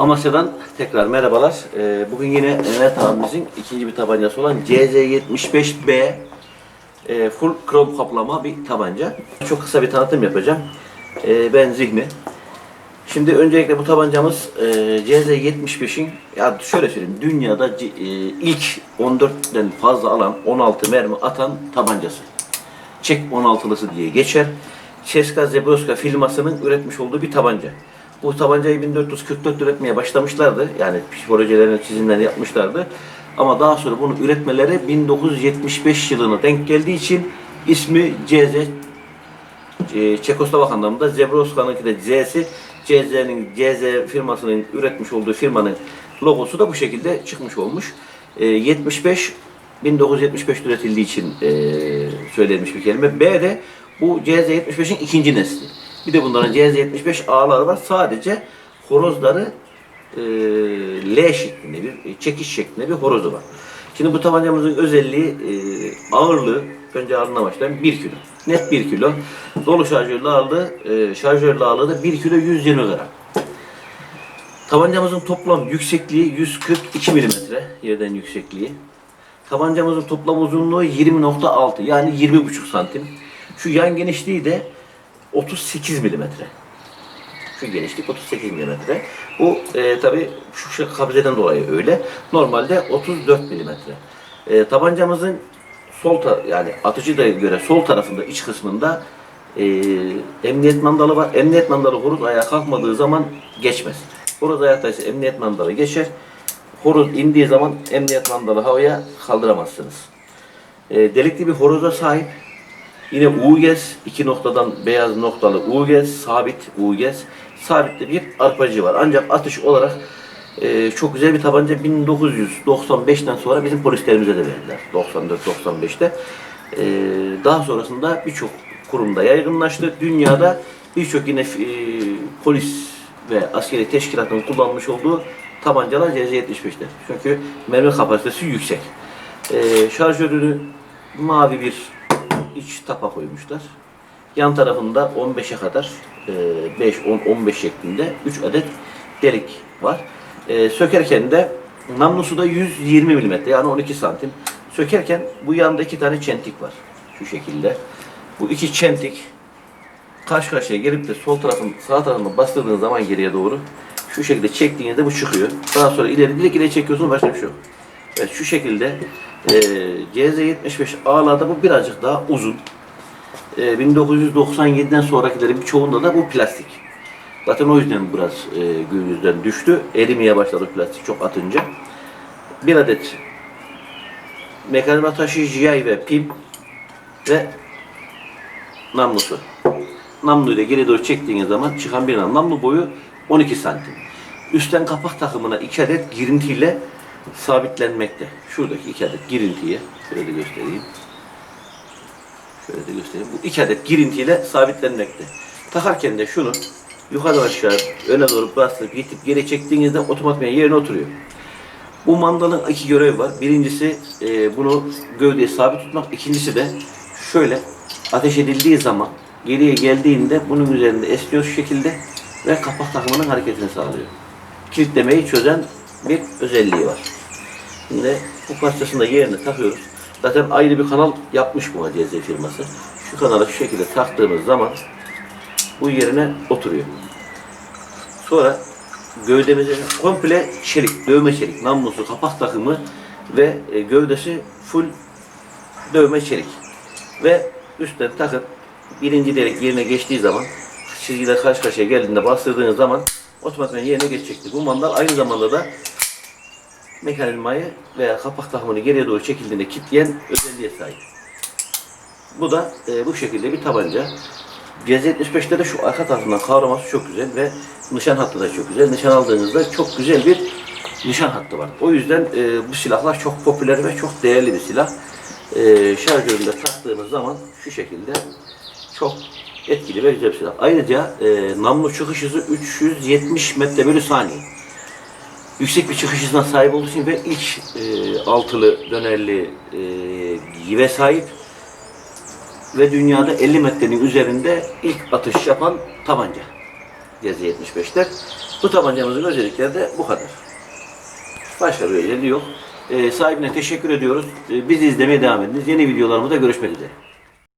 Amasya'dan tekrar merhabalar. Ee, bugün yine Mehmet abimizin ikinci bir tabancası olan CZ75B e, full krom kaplama bir tabanca. Çok kısa bir tanıtım yapacağım. Ee, ben Zihni. Şimdi öncelikle bu tabancamız e, CZ75'in ya şöyle söyleyeyim dünyada e, ilk 14'ten fazla alan 16 mermi atan tabancası. Çek 16'lısı diye geçer. Ceska Zebroska firmasının üretmiş olduğu bir tabanca. Bu tabancayı 1444 üretmeye başlamışlardı. Yani projelerini, çizimlerini yapmışlardı. Ama daha sonra bunu üretmeleri 1975 yılına denk geldiği için ismi CZ e, Çekoslovak anlamında Zebroska'nınki de Z'si CZ'nin CZ firmasının üretmiş olduğu firmanın logosu da bu şekilde çıkmış olmuş. E, 75 1975 üretildiği için e, söylenmiş bir kelime. B de bu CZ75'in ikinci nesli. Bir de bunların CZ75 ağları var. Sadece horozları e, L şeklinde bir çekiş şeklinde bir horozu var. Şimdi bu tabancamızın özelliği e, ağırlığı önce ağırlığına başlayalım 1 kilo. Net 1 kilo. Dolu şarjörlü ağırlığı e, şarjörlü ağırlığı da 1 kilo 120 gram. Tabancamızın toplam yüksekliği 142 milimetre yerden yüksekliği. Tabancamızın toplam uzunluğu 20.6 yani 20.5 santim. Şu yan genişliği de 38 milimetre. Şu genişlik 38 milimetre. Bu e, tabi şu şey kabzeden dolayı öyle. Normalde 34 milimetre. E, tabancamızın sol ta yani atıcı da göre sol tarafında iç kısmında e, emniyet mandalı var. Emniyet mandalı horoz ayağa kalkmadığı zaman geçmez. Horoz ayaktaysa emniyet mandalı geçer. Horoz indiği zaman emniyet mandalı havaya kaldıramazsınız. E, delikli bir horoza sahip. Yine UGES, iki noktadan beyaz noktalı UGES, sabit UGES, sabit de bir arpacı var. Ancak atış olarak e, çok güzel bir tabanca 1995'ten sonra bizim polislerimize de verdiler. 94-95'te. E, daha sonrasında birçok kurumda yaygınlaştı. Dünyada birçok yine e, polis ve askeri teşkilatın kullanmış olduğu tabancalar CZ-75'ler. Çünkü mermi kapasitesi yüksek. E, şarjörünü mavi bir iç tapa koymuşlar. Yan tarafında 15'e kadar e, 5, 10, 15 şeklinde 3 adet delik var. E, sökerken de namlusu da 120 mm yani 12 santim. Sökerken bu yanda iki tane çentik var. Şu şekilde. Bu iki çentik karşı karşıya gelip de sol tarafın sağ tarafına bastırdığın zaman geriye doğru şu şekilde çektiğinizde bu çıkıyor. Daha sonra ileri direkt ileri çekiyorsunuz başka bir şey yok. Evet şu şekilde e, CZ75 A'larda bu birazcık daha uzun. E, 1997'den sonrakilerin birçoğunda da bu plastik. Zaten o yüzden biraz e, günümüzden düştü. Erimeye başladı plastik çok atınca. Bir adet mekanizma taşıyıcı yay ve pim ve namlusu. Namlu ile geri doğru çektiğiniz zaman çıkan bir nam. Namlu boyu 12 santim. Üstten kapak takımına iki adet girintiyle sabitlenmekte. Şuradaki iki adet girintiye şöyle de göstereyim. Şöyle de göstereyim. Bu iki adet girintiyle sabitlenmekte. Takarken de şunu yukarıdan aşağı öne doğru bastırıp itip geri çektiğinizde otomatikman yerine oturuyor. Bu mandalın iki görevi var. Birincisi e, bunu gövdeye sabit tutmak. İkincisi de şöyle ateş edildiği zaman geriye geldiğinde bunun üzerinde esniyor şekilde ve kapak takımının hareketini sağlıyor. Kilitlemeyi çözen bir özelliği var. Şimdi bu parçasını da yerine takıyoruz. Zaten ayrı bir kanal yapmış bu ACZ firması. Şu kanala şu şekilde taktığımız zaman bu yerine oturuyor. Sonra gövdemizi komple çelik, dövme çelik, namlusu, kapak takımı ve e, gövdesi full dövme çelik. Ve üstten takıp birinci delik yerine geçtiği zaman çizgiler karşı karşıya geldiğinde bastırdığınız zaman otomatikman yerine geçecektir. Bu mandal aynı zamanda da mekanizmayı veya kapak takımını geriye doğru çekildiğinde kilitleyen özelliğe sahip. Bu da e, bu şekilde bir tabanca. CZ75'te de şu arka tarafından kavraması çok güzel ve nişan hattı da çok güzel. Nişan aldığınızda çok güzel bir nişan hattı var. O yüzden e, bu silahlar çok popüler ve çok değerli bir silah. E, şarjöründe taktığınız zaman şu şekilde çok etkili ve güzel bir silah. Ayrıca e, namlu çıkış hızı 370 metre bölü saniye yüksek bir çıkış hızına sahip olduğu için ve ilk e, altılı dönerli e, yive sahip ve dünyada 50 metrenin üzerinde ilk atış yapan tabanca. Gezi 75'ler. Bu tabancamızın özellikleri de bu kadar. Başka bir özelliği yok. Ee, sahibine teşekkür ediyoruz. Ee, bizi izlemeye devam ediniz. Yeni videolarımızda görüşmek üzere.